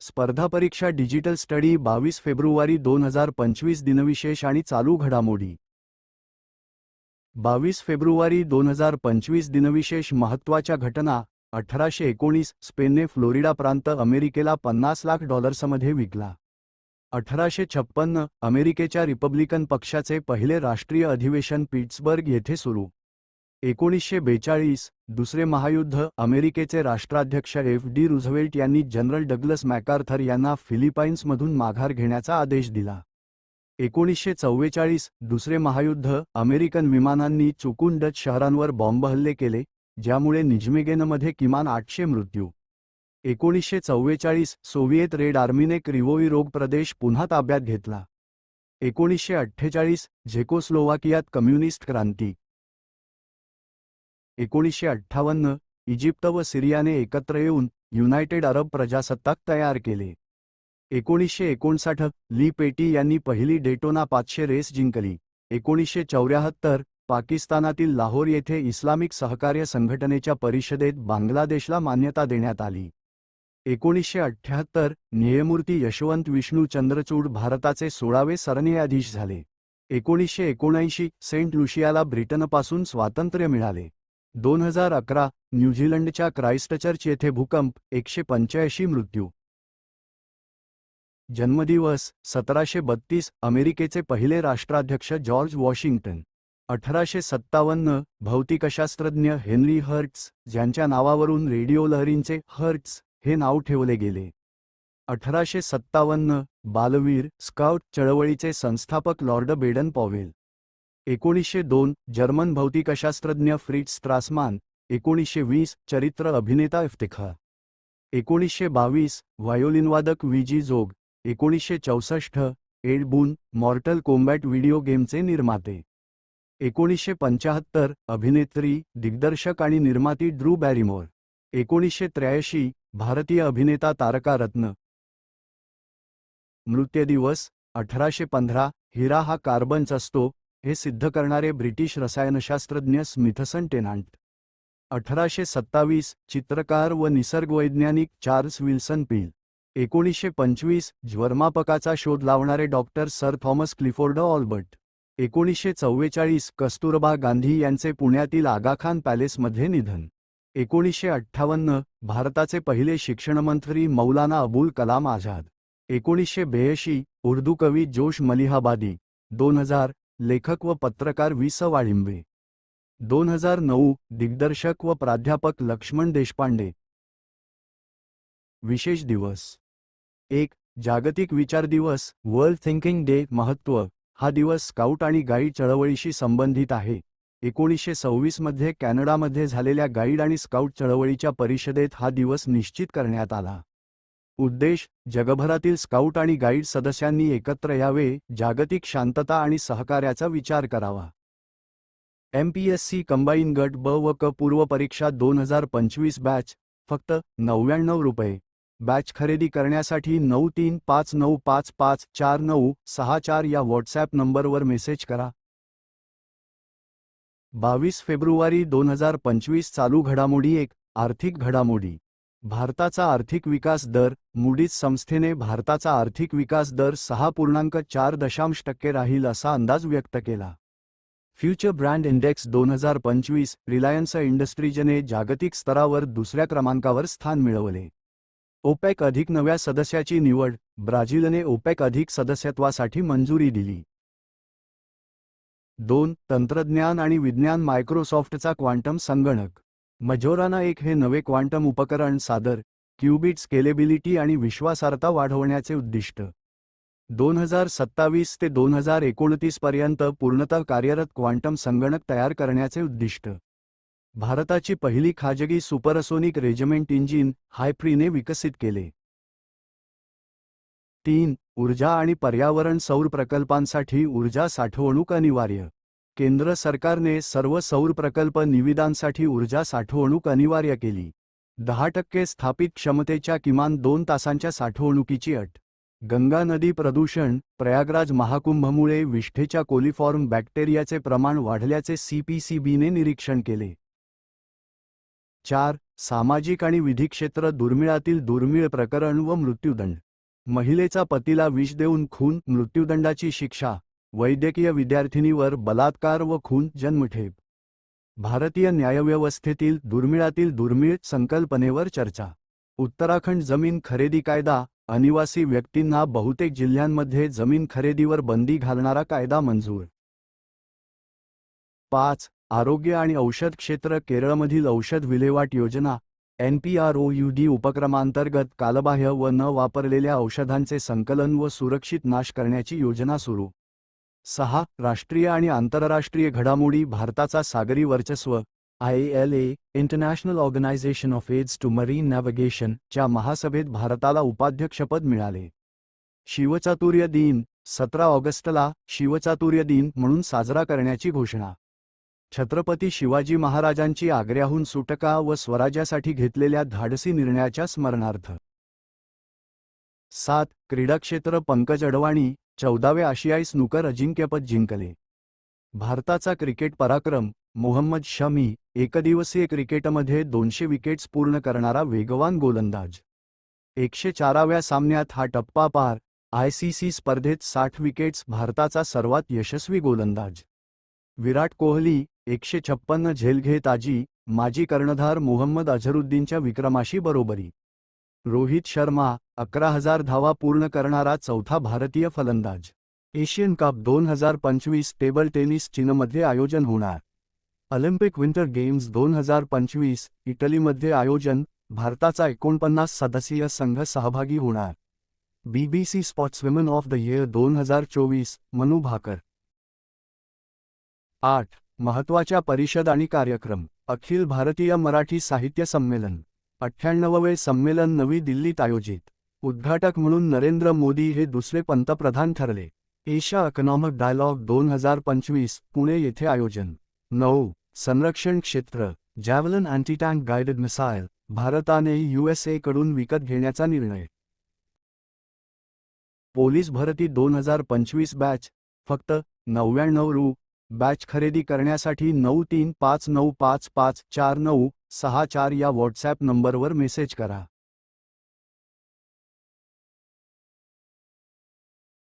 स्पर्धा परीक्षा digital study बावीस फेब्रुवारी दोन हजार पंचवीस दिनविशेष आणि चालू घडामोडी. बावीस फेब्रुवारी दोन हजार पंचवीस दिनविशेष महत्त्वाच्या घटना अठराशे एकोणीस स्पेनने फ्लोरिडा प्रांत अमेरिकेला पन्नास लाख डॉलर्समध्ये विकला. अठराशे छप्पन्न अमेरिकेच्या रिपब्लिकन पक्षाचे पहिले राष्ट्रीय अधिवेशन पिट्सबर्ग येथे सुरू. एकोणीसशे बेचाळीस दुसरे महायुद्ध अमेरिकेचे राष्ट्राध्यक्ष एफ डी रुझवेल्ट यांनी जनरल डग्लस मॅकार्थर यांना फिलिपाईन्समधून माघार घेण्याचा आदेश दिला. एकोणीसशे चव्वेचाळीस दुसरे महायुद्ध अमेरिकन विमानांनी चुकून डच शहरांवर बॉम्बहल्ले केले ज्यामुळे निजमेगेनमध्ये किमान आठशे मृत्यू. एकोणीसशे चव्वेचाळीस सोव्हिएत रेड आर्मीने क्रिवोई रोग प्रदेश पुन्हा ताब्यात घेतला. एकोणीसशे अठ्ठेचाळीस झेकोस्लोवाकियात कम्युनिस्ट क्रांती. एकोणीसशे अठ्ठावन्न इजिप्त व सिरियाने एकत्र येऊन युनायटेड अरब प्रजासत्ताक तयार केले. एकोणीसशे एकोणसाठ ली पेटी यांनी पहिली डेटोना पाचशे रेस जिंकली. एकोणीसशे चौऱ्याहत्तर पाकिस्तानातील लाहोर येथे इस्लामिक सहकार्य संघटनेच्या परिषदेत बांगलादेशला मान्यता देण्यात आली. एकोणीसशे अठ्ठ्याहत्तर न्यायमूर्ती यशवंत विष्णू चंद्रचूड भारताचे सोळावे सरन्यायाधीश झाले. एकोणीसशे एकोणऐंशी सेंट लुशियाला ब्रिटनपासून स्वातंत्र्य मिळाले. दोन हजार अकरा न्यूझीलंडच्या क्राइस्टचर्च येथे भूकंप एकशे पंच्याऐंशी मृत्यू. जन्मदिवस सतराशे बत्तीस अमेरिकेचे पहिले राष्ट्राध्यक्ष जॉर्ज वॉशिंग्टन. अठराशे सत्तावन्न भौतिकशास्त्रज्ञ हेनरी हर्ट्स ज्यांच्या नावावरून रेडिओ लहरींचे हर्ट्स हे नाव ठेवले गेले. अठराशे सत्तावन्न बालवीर स्काउट चळवळीचे संस्थापक लॉर्ड बेडन पॉवेल. एकोणीसशे दोन जर्मन भौतिकशास्त्रज्ञ फ्रिट्स स्ट्रासमान एकोणीसशे वीस चरित्र अभिनेता इफ्तिखा एकोणीसशे बावीस व्हायोलिनवादक विजी जोग. एकोणीसशे चौसष्ट एड बून मॉर्टल कोम्बॅट व्हिडिओ गेमचे निर्माते. एकोणीसशे पंचाहत्तर अभिनेत्री दिग्दर्शक आणि निर्माती ड्रू बॅरिमोर. एकोणीसशे त्र्याऐंशी भारतीय अभिनेता तारका रत्न. मृत्यदिवस अठराशे पंधरा हिरा हा कार्बनच असतो हे सिद्ध करणारे ब्रिटिश रसायनशास्त्रज्ञ स्मिथसन टेनांट. अठराशे सत्तावीस चित्रकार व निसर्गवैज्ञानिक चार्ल्स विल्सन पील. एकोणीसशे पंचवीस ज्वरमापकाचा शोध लावणारे doctor sir Thomas Clifford Allbutt. एकोणीसशे चव्वेचाळीस कस्तुरबा गांधी यांचे पुण्यातील आगाखान पॅलेसमध्ये निधन. एकोणीसशे अठ्ठावन्न भारताचे पहिले शिक्षणमंत्री मौलाना अबुल कलाम आझाद. एकोणीसशे ब्याऐंशी उर्दू कवी जोश मलिहाबादी. दोन हजार लेखक व पत्रकार वि स. वाळिंबे. दोन हजार नऊ दिग्दर्शक व प्राध्यापक लक्ष्मण देशपांडे. विशेष दिवस. एक जागतिक विचार दिवस वर्ल्ड थिंकिंग डे महत्त्व. हा दिवस स्काउट आणि गाईड चळवळीशी संबंधित आहे. एकोणीसशे सव्वीसमध्ये कॅनडामध्ये झालेल्या गाईड आणि स्काउट चळवळीच्या परिषदेत हा दिवस निश्चित करण्यात आला. उद्देश जगभरातील स्काउट आणि गाईड सदस्यांनी एकत्र यावे जागतिक शांतता आणि सहकार्याचा विचार करावा. एमपीएससी कंबाईन गट ब व क पूर्व परीक्षा दोन हजार पंचवीस बॅच फक्त नव्याण्णव रुपये. बॅच खरेदी करण्यासाठी नऊ तीन पाच नऊ पाच पाच चार नऊ सहा चार या व्हॉट्सॲप नंबरवर मेसेज करा. बावीस फेब्रुवारी दोन हजार पंचवीस चालू घडामोडी एक आर्थिक घडामोडी. भारताचा आर्थिक विकास दर मूडीज संस्थेने भारताचा आर्थिक विकास दर सहा पूर्णांक चार दशांश टक्के राहील असा अंदाज व्यक्त केला. फ्युचर ब्रँड इंडेक्स दोन हजार पंचवीस रिलायन्स इंडस्ट्रीजने जागतिक स्तरावर दुसऱ्या क्रमांकावर स्थान मिळवले. ओपेक अधिक नव्या सदस्याची निवड ब्राझीलने ओपेक अधिक सदस्यत्वासाठी मंजुरी दिली. दोन तंत्रज्ञान आणि विज्ञान मायक्रोसॉफ्टचा क्वांटम संगणक. मजोराना एक हे नवे क्वांटम उपकरण सादर क्युबिट स्केलेबिलिटी आणि विश्वासार्हता वाढवण्याचे उद्दिष्ट. दोन हजार सत्तावीस ते दोन हजार एकोणतीस पर्यंत पूर्णतः कार्यरत क्वांटम संगणक तयार करण्याचे उद्दिष्ट. भारताची पहिली खाजगी सुपरसोनिक रेजिमेंट इंजिन हायफ्रीने विकसित केले. तीन ऊर्जा आणि पर्यावरण सौर प्रकल्पांसाठी ऊर्जा साठवणूक अनिवार्य. केंद्र सरकारने सर्व सौर प्रकल्प निविदांसाठी ऊर्जा साठवणूक अनिवार्य केली. दहा टक्के स्थापित क्षमतेच्या किमान दोन तासांच्या साठवणुकीची अट. गंगा नदी प्रदूषण प्रयागराज महाकुंभमुळे विष्ठेच्या कोलिफॉर्म बॅक्टेरियाचे प्रमाण वाढल्याचे सीपीसीबीने निरीक्षण केले. चार. सामाजिक आणि विधी क्षेत्र दुर्मिळातील दुर्मिळ प्रकरण व मृत्यूदंड. महिलेचा पतीला विष देऊन खून मृत्यूदंडाची शिक्षा. वैद्यकीय विद्यार्थिनीवर बलात्कार व खून जन्मठेप. भारतीय न्यायव्यवस्थेतील दुर्मिळातील दुर्मिळ संकल्पनेवर चर्चा. उत्तराखंड जमीन खरेदी कायदा अनिवासी व्यक्तींना बहुतेक जिल्ह्यांमध्ये जमीन खरेदीवर बंदी घालणारा कायदा मंजूर. पाच आरोग्य आणि औषध क्षेत्र केरळमधील औषध विल्हेवाट योजना एनपीआरओयूडी उपक्रमांतर्गत कालबाह्य व न वापरलेल्या औषधांचे संकलन व सुरक्षित नाश करण्याची योजना सुरू. सहा राष्ट्रीय आणि आंतरराष्ट्रीय घडामोडी भारताचा सागरी वर्चस्व I L A international organization of aids to marine navigation च्या महासभेत भारताला उपाध्यक्षपद मिळाले. शिवचातुर्य दिन सतरा ऑगस्टला शिवचातुर्य दिन म्हणून साजरा करण्याची घोषणा. छत्रपती शिवाजी महाराजांची आग्र्याहून सुटका व स्वराज्यासाठी घेतलेल्या धाडसी निर्णयाच्या स्मरणार्थ. सात क्रीडाक्षेत्र पंकज अडवाणी चौदावे आशियाई स्नूकर अजिंक्यपद जिंकले. भारताचा क्रिकेट पराक्रम मोहम्मद शमी एकदिवसीय क्रिकेटमध्ये दोनशे विकेट्स पूर्ण करणारा वेगवान गोलंदाज. एकशे चाराव्या सामन्यात हा टप्पा पार आयसीसी स्पर्धेत साठ विकेट्स भारताचा सर्वात यशस्वी गोलंदाज. विराट कोहली एकशे छप्पन्न झेल घेत आजी माजी कर्णधार मोहम्मद अझरुद्दीनच्या विक्रमाशी बरोबरी. रोहित शर्मा अकरा हजार धावा पूर्ण करणारा चौथा भारतीय फलंदाज. एशियन कप दोन हजार पंचवीस टेबल टेनिस चीनमध्ये आयोजन होणार. ऑलिम्पिक विंटर गेम्स दोन हजार पंचवीस इटलीमध्ये आयोजन भारताचा एकोणपन्नास सदस्यीय संघ सहभागी होणार. BBC sportswoman of the year दोन हजार चोवीस मनू भाकर. आठ महत्त्वाच्या परिषद आणि कार्यक्रम अखिल भारतीय मराठी साहित्य संमेलन. अठ्ठ्याण्णववे संमेलन नवी दिल्लीत आयोजित. उद्घाटक म्हणून नरेंद्र मोदी हे दुसरे पंतप्रधान ठरले. एशिया इकॉनॉमिक डायलॉग दोन हजार पंचवीस पुणे येथे आयोजन. नऊ. संरक्षण क्षेत्र. Javelin antitank guided missile. भारताने यूएसएकडून विकत घेण्याचा निर्णय. पोलीस भरती दोन हजार पंचवीस बॅच. फक्त नव्याण्णव रु. बॅच खरेदी करण्यासाठी नऊ तीन पाच नऊ पाच पाच चार नऊ सहा चार या व्हॉट्सॲप नंबरवर मेसेज करा.